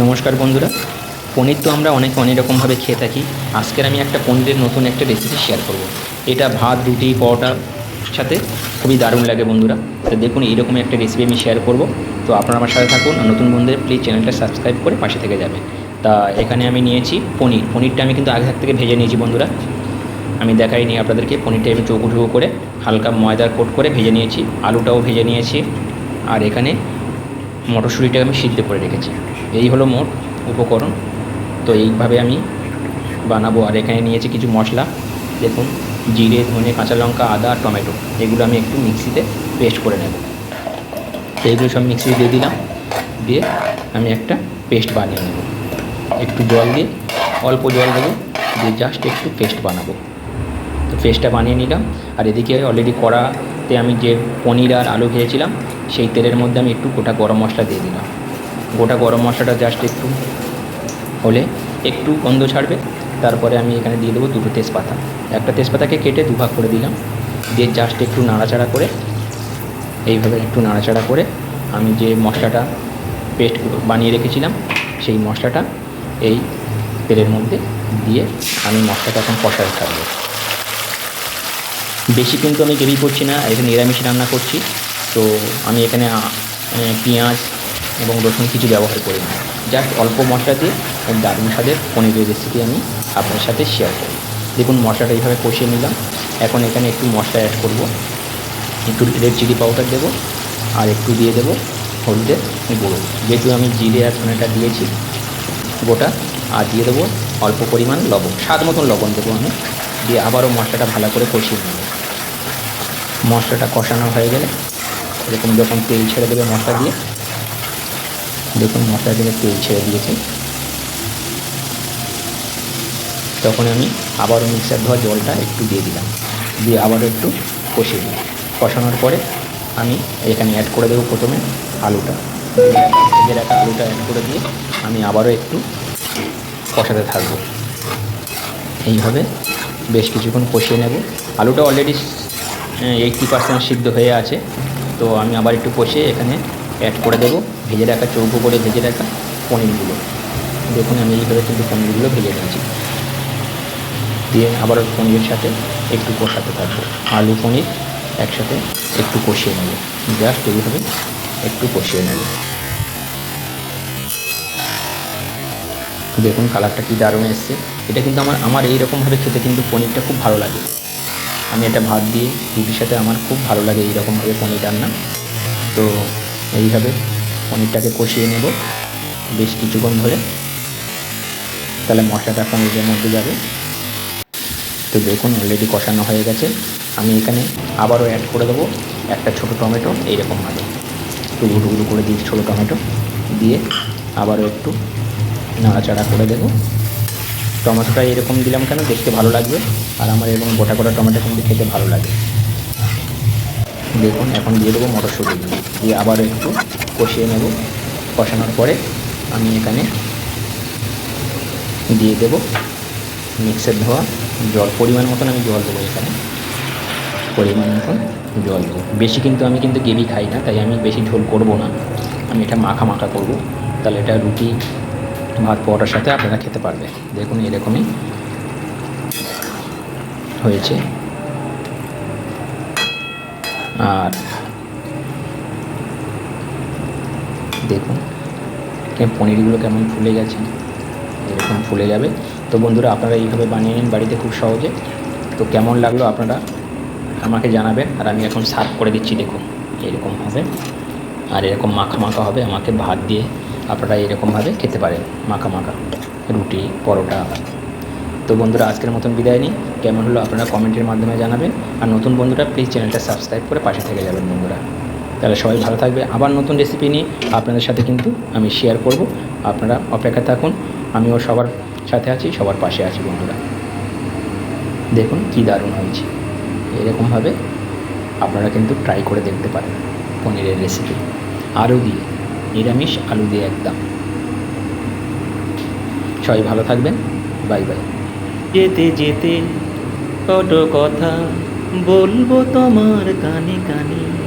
নমস্কার বন্ধুরা। পনির তো আমরা অনেক অনেক রকমভাবে খেয়ে থাকি। আজকের আমি একটা পনিরের নতুন একটা রেসিপি শেয়ার করব। এটা ভাত, রুটি পরোটার সাথে খুবই দারুণ লাগে বন্ধুরা। তো দেখুন, এইরকম একটা রেসিপি আমি শেয়ার করব। তো আপনারা আমার সাথে থাকুন আর নতুন বন্ধুদের প্লিজ চ্যানেলটা সাবস্ক্রাইব করে পাশে থেকে যাবে তা এখানে আমি নিয়েছি পনির। পনিরটা আমি কিন্তু আগে থাক ভেজে নিয়েছি বন্ধুরা। আমি দেখাই দেখাইনি আপনাদেরকে। পনিরটা আমি চৌকো চৌকো করে হালকা ময়দার কোট করে ভেজে নিয়েছি। আলুটাও ভেজে নিয়েছি। আর এখানে মটরশুঁটিটাকে আমি সিদ্ধ করে রেখেছি। এই হলো মোট উপকরণ। তো এইভাবে আমি বানাবো। আর এখানে নিয়েছি কিছু মশলা। দেখুন, জিরে, ধনে, কাঁচা লঙ্কা, আদা আর টমেটো। এগুলো আমি একটু মিক্সিতে পেস্ট করে নেব। তো এইগুলো সব মিক্সিতে দিয়ে দিলাম। দিয়ে আমি একটা পেস্ট বানিয়ে নেব। একটু জল দিয়ে, অল্প জল দেবো। দিয়ে জাস্ট একটু পেস্ট বানাবো। তো পেস্টটা বানিয়ে নিলাম। আর এদিকে অলরেডি কড়াতে আমি যে পনির আর আলু ভেজেছিলাম সেই তেলের মধ্যে আমি একটু গোটা গরম মশলা দিয়ে দিলাম। গোটা গরম মশলাটা জাস্ট একটু হলে একটু গন্ধ ছাড়বে, তারপরে আমি এখানে দিয়ে দেবো দুটো তেজপাতা। একটা তেজপাতাকে কেটে দুভাগ করে দিলাম, দিয়ে জাস্ট একটু নাড়াচাড়া করে, এইভাবে একটু নাড়াচাড়া করে আমি যে মশলাটা পেস্ট বানিয়ে রেখেছিলাম, সেই মশলাটা এই তেলের মধ্যে দিয়ে আমি মশলাটা এখন কষাতে থাকব বেশি কিন্তু আমি গ্রেভি করছি না, এখানে নিরামিষ রান্না করছি। তো আমি এখানে পেঁয়াজ এবং রসুন কিছু ব্যবহার করি না। জাস্ট অল্প মশলা দিয়ে দারুণ স্বাদের পনিরের রেসিপি আমি আপনার সাথে শেয়ার করি। দেখুন মশলাটা এইভাবে কষিয়ে নিলাম। এখন এখানে একটু মশলা অ্যাড করব। একটু রেড চিলি পাউডার দেবো আর একটু দিয়ে দেবো হলুদের গুঁড়ো। যেহেতু আমি জিরে আর ধনেটা দিয়েছি গোটা, আর দিয়ে দেবো অল্প পরিমাণ লবণ, স্বাদ মতন লবণ দেবো আমি। দিয়ে আবারও মশলাটা ভালো করে কষিয়ে নেব মশলাটা কষানো হয়ে গেলে এরকম যখন তেল ছেড়ে দেবে মশলা দিয়ে, দেখুন মশলা থেকে তেল ছেড়ে দিয়েছে। তখন আমি আবারও মিক্সার ধোয়া জলটা একটু দিয়ে দিলাম, দিয়ে আবারও একটু কষিয়ে দিই কষানোর পরে আমি এখানে অ্যাড করে দেবো প্রথমে আলুটা। ভেজে রাখা আলুটা অ্যাড করে দিয়ে আমি আবারও একটু কষাতে থাকব। এইভাবে বেশ কিছুক্ষণ কষিয়ে নেব। আলুটা অলরেডি এইটটি পার্সেন্ট সিদ্ধ হয়ে আছে। তো আমি আবার একটু কষিয়ে এখানে অ্যাড করে দেবো। ভেজে রাখা চৌকো করে ভেজে রাখা পনিরগুলো। দেখুন আমি এইভাবে কিন্তু পনিরগুলো ভেজে নিয়েছি। দিয়ে আবার পনিরের সাথে একটু কষাতে থাকব। আলু পনির একসাথে একটু কষিয়ে নেব। জাস্ট এইভাবে একটু কষিয়ে নেব। দেখুন কালারটা কি দারুণ এসছে। এটা কিন্তু আমার আমার এইরকমভাবে খেতে কিন্তু পনিরটা খুব ভালো লাগে। আমি এটা ভাত দিয়ে রুটির সাথে আমার খুব ভালো লাগে এইরকমভাবে পনির রান্না। তো এইভাবে পনিরটাকে কষিয়ে নেব বেশ কিছুক্ষণ ধরে। তাহলে মশলাটা পনিরের মধ্যে যাবে। তো দেখুন অলরেডি কষানো হয়ে গেছে। আমি এখানে আবারও অ্যাড করে দেবো একটা ছোটো টমেটো এইরকমভাবে টুকরো টুকরো করে দিই ছোটো টমেটো। দিয়ে আবারও একটু নাড়াচাড়া করে দেবো। টমেটোটা এরকম দিলাম কেন? দেখতে ভালো লাগবে। আর আমার এরকম গোটা গোটা টমেটো কিন্তু খেতে ভালো লাগে। দেখুন, এখন দিয়ে দেবো মটরশুঁটি। দিয়ে আবার একটু কষিয়ে নেব। কষানোর পরে আমি এখানে দিয়ে দেবো মিক্সের ধোয়া। জল পরিমাণ মতন আমি জল দেবো এখানে। পরিমাণ মতন জল দেবো। বেশি কিন্তু আমি কিন্তু গ্রেভি খাই না, তাই আমি বেশি ঝোল করব না। আমি এটা মাখা মাখা করব। তাহলে এটা রুটি ভাত, পরোটার সাথে আপনারা খেতে পারবে। দেখুন, এরকমই হয়েছে। আর দেখুন পনিরগুলো কেমন ফুলে গেছে। এরকম ফুলে যাবে। তো বন্ধুরা, আপনারা এইভাবে বানিয়ে নিন বাড়িতে খুব সহজে। তো কেমন লাগল আপনারা আমাকে জানাবেন। আর আমি এখন সার্ভ করে দিচ্ছি, দেখুন, এরকম হবে। আর এরকম মাখা মাখা হবে, আমাকে ভাত দিয়ে আপনারা এরকমভাবে খেতে পারেন, মাখা মাখা, রুটি, পরোটা। তো বন্ধুরা, আজকের মতন বিদায় নিই। কেমন হলো আপনারা কমেন্টের মাধ্যমে জানাবেন। আর নতুন বন্ধুরা প্লিজ চ্যানেলটা সাবস্ক্রাইব করে পাশে থেকে যাবেন বন্ধুরা। তাহলে সবাই ভালো থাকবে। আবার নতুন রেসিপি নিয়ে আপনাদের সাথে কিন্তু আমি শেয়ার করব। আপনারা অপেক্ষা থাকুন। আমিও সবার সাথে আছি, সবার পাশে আছি বন্ধুরা। দেখুন কী দারুণ হয়েছে। এরকমভাবে আপনারা কিন্তু ট্রাই করে দেখতে পারেন পনিরের রেসিপি আরও দিয়ে। নিরামিষ আলু দিয়ে একদম। সবাই ভালো থাকবেন। Bye bye. যেতে যেতে কত কথা বলব তোমার কানে কানে।